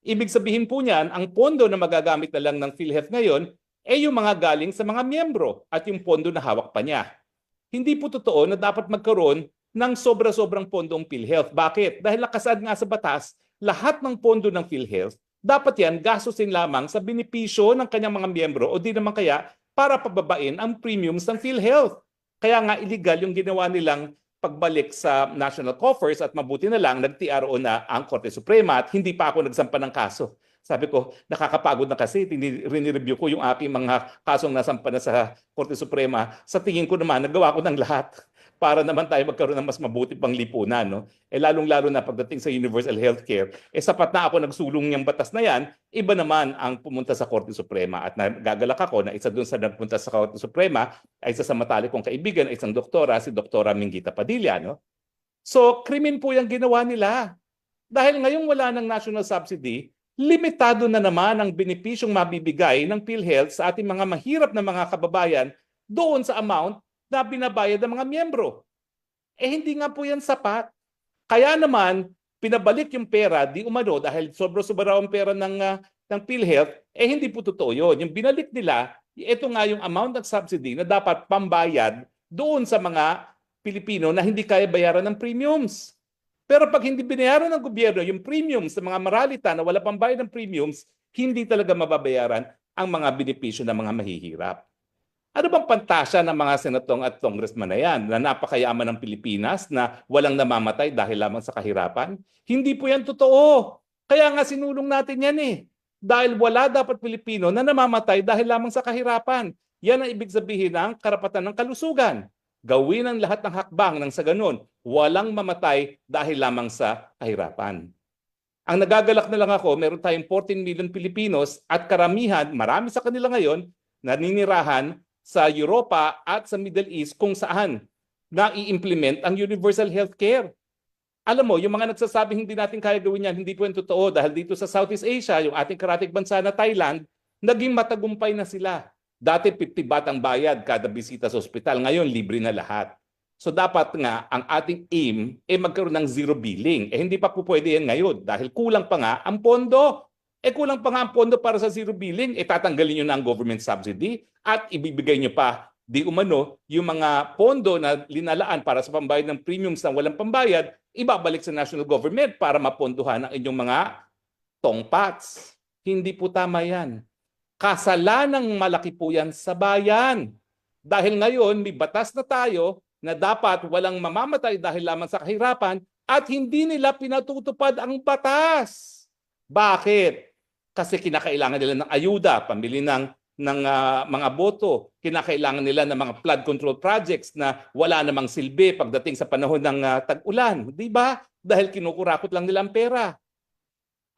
Ibig sabihin po niyan, ang pondo na magagamit na lang ng PhilHealth ngayon ay yung mga galing sa mga miyembro at yung pondo na hawak pa niya. Hindi po totoo na dapat magkaroon ng sobra-sobrang pondo ang PhilHealth. Bakit? Dahil nakasaad nga sa batas, lahat ng pondo ng PhilHealth, dapat yan gastusin lamang sa benepisyo ng kanyang mga miyembro o di naman kaya para pababain ang premiums ng PhilHealth. Kaya nga illegal yung ginawa nilang pagbalik sa national coffers at mabuti na lang nag-TRO na ang Korte Suprema at hindi pa ako nagsampa ng kaso. Sabi ko, nakakapagod na kasi, rinireview ko yung aking mga kasong nasampa na sa Korte Suprema. Sa tingin ko naman, nagawa ko ng lahat para naman tayo magkaroon ng mas mabuti pang lipunan. No? Eh lalong-lalo na pagdating sa universal healthcare, eh sapat na ako nagsulong niyang batas na yan, iba naman ang pumunta sa Korte Suprema. At nagagalak ako na isa dun sa nagpunta sa Korte Suprema ay isa sa matalik kong kaibigan, isang doktora, si Doktora Mingita Padilla. No? So, krimen po yung ginawa nila. Dahil ngayong wala ng national subsidy, limitado na naman ang benepisyong mabibigay ng PhilHealth sa ating mga mahirap na mga kababayan doon sa amount na binabayad ng mga miyembro. Eh hindi nga po yan sapat. Kaya naman, pinabalik yung pera di umano dahil sobra-sobra ang pera ng, ah, ng PhilHealth, eh hindi po totoo yun. Yung binalik nila, ito nga yung amount ng subsidy na dapat pambayad doon sa mga Pilipino na hindi kaya bayaran ng premiums. Pero pag hindi binayaran ng gobyerno yung premiums sa mga maralita na wala pang bayad ng premiums, hindi talaga mababayaran ang mga benepisyo ng mga mahihirap. Ano bang pantasya ng mga senatong at congressman na yan na napakayaman ng Pilipinas na walang namamatay dahil lamang sa kahirapan? Hindi po yan totoo. Kaya nga sinulong natin yan eh. Dahil wala dapat Pilipino na namamatay dahil lamang sa kahirapan. Yan ang ibig sabihin ng karapatan ng kalusugan. Gawin ang lahat ng hakbang nang sa ganun. Walang mamatay dahil lamang sa kahirapan. Ang nagagalak na lang ako, meron tayong 14 million Pilipinos at karamihan, marami sa kanila ngayon, naninirahan sa Europa at sa Middle East kung saan na i-implement ang universal healthcare. Alam mo, yung mga nagsasabing hindi natin kaya gawin yan, hindi po yan totoo dahil dito sa Southeast Asia, yung ating karatig bansa na Thailand, naging matagumpay na sila. Dati 50 batang bayad kada bisita sa ospital, ngayon libre na lahat. So dapat nga ang ating aim ay magkaroon ng zero billing. Eh hindi pa po pwede yan ngayon dahil kulang pa nga ang pondo. Eh kulang pa nga ang pondo para sa zero billing, eh tatanggalin nyo na ang government subsidy at ibibigay nyo pa di umano yung mga pondo na linalaan para sa pambayad ng premiums na walang pambayad, ibabalik sa national government para mapondohan ang inyong mga tongpats. Hindi po tama yan. Kasalanang malaki po yan sa bayan. Dahil ngayon may batas na tayo na dapat walang mamamatay dahil lamang sa kahirapan at hindi nila pinatutupad ang batas. Bakit? Kasi kinakailangan nila ng ayuda, pambili ng ng ah, mga boto, kinakailangan nila ng mga flood control projects na wala namang silbi pagdating sa panahon ng ah, tag-ulan, 'di ba? Dahil kinukurakot lang nila ang pera.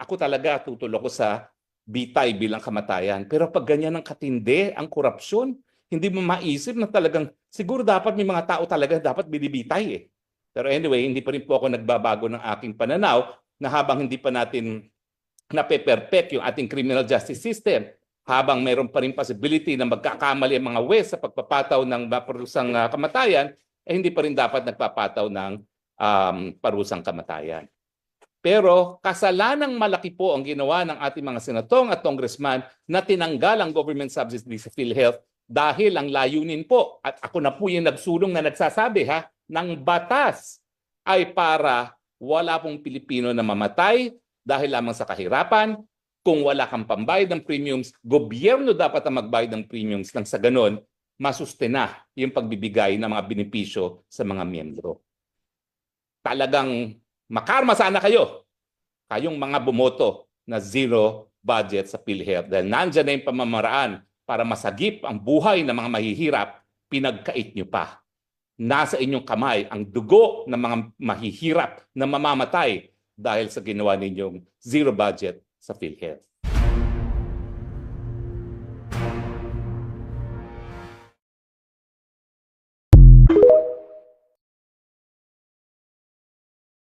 Ako talaga tutulok ko sa bitay bilang kamatayan. Pero pag ganyan ang katindi, ang korupsyon, hindi mo maisip na talagang siguro dapat may mga tao talaga dapat binibitay eh. Pero anyway, hindi pa rin po ako nagbabago ng aking pananaw na habang hindi pa natin nape-perfect yung ating criminal justice system, habang mayroon pa rin possibility na magkakamali ang mga wes sa pagpapataw ng parusang ah, kamatayan, eh hindi pa rin dapat nagpapataw ng um, parusang kamatayan. Pero kasalanang malaki po ang ginawa ng ating mga senatong at congressman na tinanggal ang government subsidy sa PhilHealth dahil ang layunin po, at ako na po yung nagsulong na nagsasabi ha, ng batas ay para wala pong Pilipino na mamatay dahil lamang sa kahirapan. Kung wala kang pambayad ng premiums, gobyerno dapat ang magbayad ng premiums nang sa ganon, masustena yung pagbibigay ng mga benepisyo sa mga miyembro. Talagang makarma sana kayo, kayong mga bumoto na zero budget sa PhilHealth dahil nandyan na yung pamamaraan para masagip ang buhay ng mga mahihirap, pinagkait nyo pa. Nasa inyong kamay ang dugo ng mga mahihirap na mamamatay dahil sa ginawa ninyong zero budget sa PhilHealth.